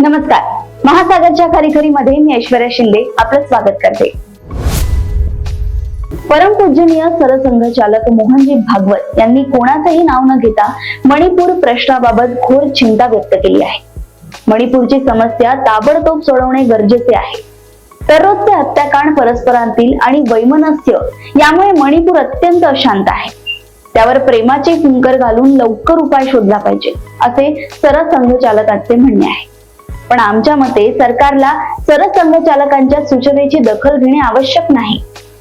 नमस्कार. महासागरच्या खरीखरीमध्ये मी ऐश्वर्या शिंदे आपलं स्वागत करते. परमपूजनीय सरसंघचालक मोहनजी भागवत यांनी कोणाचंही नाव न घेता मणिपूर प्रश्नाबाबत घोर चिंता व्यक्त केली आहे. मणिपूरची समस्या ताबडतोब सोडवणे गरजेचे आहे. दररोजचे हत्याकांड परस्परांतील आणि वैमनस्य यामुळे मणिपूर अत्यंत अशांत आहे. त्यावर प्रेमाचे फुंकर घालून लवकर उपाय शोधला पाहिजे असे सरसंघचालकांचे म्हणणे आहे. पण आमच्या मते सरकारला सरसंघचालकांच्या सूचनेची दखल घेणे आवश्यक नाही.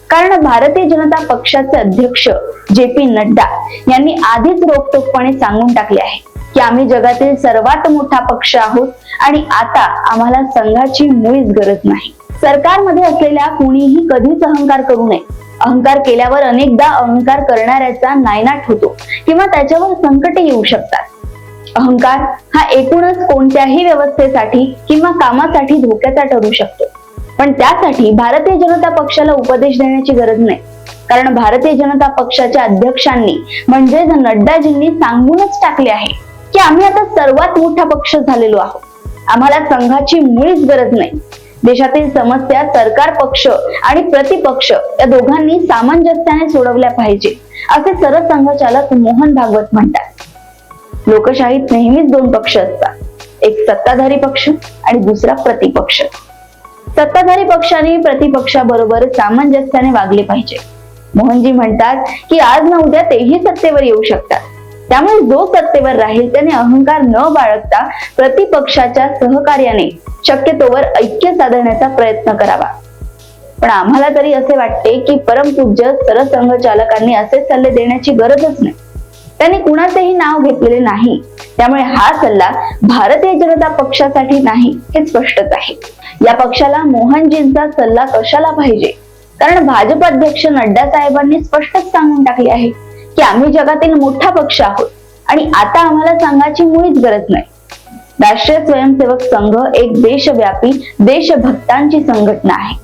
कारण भारतीय जनता पक्षाचे अध्यक्ष जे पी नड्डा यांनी आधीच रोखटोकपणे सांगून टाकले आहे की आम्ही जगातील सर्वात मोठा पक्ष आहोत आणि आता आम्हाला संघाची मुळीच गरज नाही. सरकारमध्ये असलेल्या कुणीही कधीच अहंकार करू नये. अहंकार केल्यावर अनेकदा अहंकार करणाऱ्याचा नायनाट होतो किंवा त्याच्यावर संकटे येऊ शकतात. अहंकार हा एकूणच कोणत्याही व्यवस्थेसाठी किंवा कामासाठी धोक्याचा ठरू शकतो. पण त्यासाठी भारतीय जनता पक्षाला उपदेश देण्याची गरज नाही. कारण भारतीय जनता पक्षाच्या अध्यक्षांनी म्हणजेच नड्डाजींनी सांगूनच टाकले आहे की आम्ही आता सर्वात मोठा पक्ष झालेलो आहोत. आम्हाला संघाची मुळीच गरज नाही. देशातील समस्या सरकार पक्ष आणि प्रतिपक्ष या दोघांनी सामंजस्याने सोडवल्या पाहिजे असे सरसंघचालक मोहन भागवत म्हणतात. लोकशाहीत नेहमीच दोन पक्ष असतात. एक सत्ताधारी पक्ष आणि दुसरा प्रतिपक्ष. सत्ताधारी पक्षाने प्रतिपक्षाबरोबर सामंजस्याने वागले पाहिजे. मोहनजी म्हणतात की आज ना उद्या तेही सत्तेवर येऊ शकतात. त्यामुळे जो सत्तेवर राहील त्याने अहंकार न बाळगता प्रतिपक्षाच्या सहकार्याने शक्यतोवर ऐक्य साधण्याचा प्रयत्न करावा. पण आम्हाला तरी असे वाटते की परमपूज्य सरसंघचालकांनी असे सल्ले देण्याची गरजच नाही. त्यांनी कुणाचेही नाव घेतलेले नाही. त्यामुळे हा सल्ला भारतीय जनता पक्षासाठी नाही हे स्पष्टच आहे. या पक्षाला मोहनजींचा सल्ला कशाला पाहिजे? कारण भाजप अध्यक्ष नड्डा साहेबांनी स्पष्टच सांगून टाकले आहे की आम्ही जगातील मोठा पक्ष आहोत आणि आता आम्हाला संघाची मुळीच गरज नाही. राष्ट्रीय स्वयंसेवक संघ एक देशव्यापी देशभक्तांची संघटना आहे.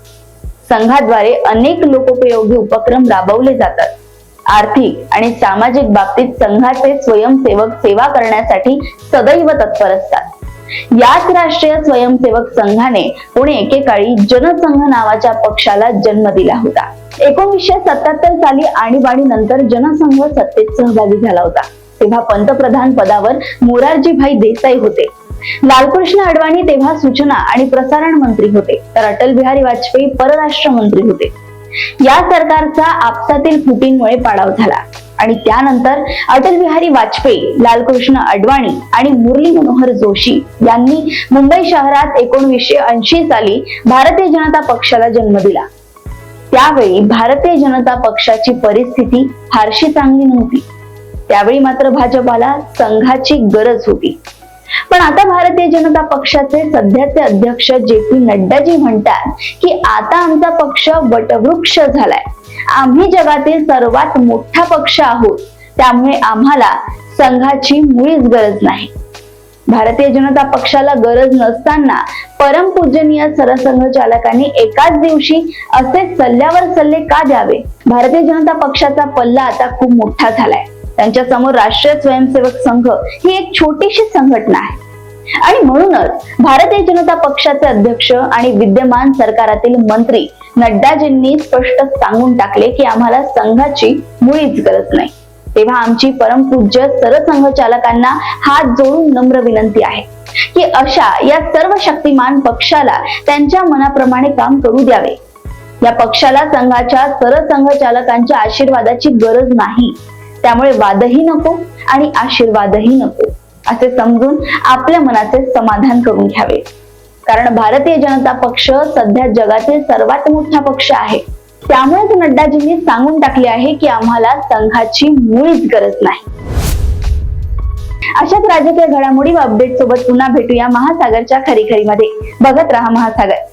संघाद्वारे अनेक लोकोपयोगी उपक्रम राबवले जातात. आर्थिक आणि सामाजिक बाबतीत संघाचे स्वयंसेवक सेवा करण्यासाठी सदैव तत्पर असतात. याच राष्ट्रीय स्वयंसेवक संघाने पुणे एकेकाळी जनसंघ नावाच्या पक्षाला जन्म दिला होता. एकोणीसशे सत्याहत्तर साली आणीबाणी नंतर जनसंघ सत्तेत सहभागी झाला होता. तेव्हा पंतप्रधान पदावर मोरारजीभाई देसाई होते. लालकृष्ण अडवाणी तेव्हा सूचना आणि प्रसारण मंत्री होते. तर अटल बिहारी वाजपेयी परराष्ट्र मंत्री होते. या सरकारचा आपसातील फुटींमुळे पाडाव झाला. आणि त्यानंतर अटल बिहारी वाजपेयी लालकृष्ण अडवाणी आणि मुरली मनोहर जोशी यांनी मुंबई शहरात एकोणवीसशे ऐंशी साली भारतीय जनता पक्षाला जन्म दिला. त्यावेळी भारतीय जनता पक्षाची परिस्थिती फारशी चांगली नव्हती. त्यावेळी मात्र भाजपाला संघाची गरज होती. पण आता भारतीय जनता पक्षाचे सध्याचे अध्यक्ष जे पी नड्डाजी म्हणतात की आता आमचा पक्ष वटवृक्ष झालाय. आम्ही जगातील सर्वात मोठा पक्ष आहोत. त्यामुळे आम्हाला संघाची मुळीच गरज नाही. भारतीय जनता पक्षाला गरज नसताना परमपूजनीय सरसंघचालकांनी एकाच दिवशी असे सल्ल्यावर सल्ले का द्यावे? भारतीय जनता पक्षाचा पल्ला आता खूप मोठा झालाय. त्यांच्यासमोर राष्ट्रीय स्वयंसेवक संघ ही एक छोटीशी संघटना आहे. आणि म्हणूनच भारतीय जनता पक्षाचे अध्यक्ष आणि विद्यमान सरकारातील मंत्री नड्डाजींनी स्पष्ट सांगून टाकले की आम्हाला संघाची मुळीच गरज नाही. तेव्हा आमची परमपूज्य सरसंघचालकांना हात जोडून नम्र विनंती आहे की अशा या सर्व शक्तिमान पक्षाला त्यांच्या मनाप्रमाणे काम करू द्यावे. या पक्षाला संघाच्या सरसंघचालकांच्या आशीर्वादाची गरज नाही. त्यामुळे वादही नको आणि आशीर्वादही नको असे समजून आपल्या मनाचे समाधान करून घ्यावे. कारण भारतीय जनता पक्ष सध्या जगातील सर्वात मोठा पक्ष आहे. त्यामुळेच नड्डाजींनी सांगून टाकले आहे की आम्हाला संघाची मुळीच गरज नाही. अशाच राजकीय घडामोडी व अपडेट सोबत पुन्हा भेटूया महासागरच्या खरीखरीमध्ये बघत राहा महासागर.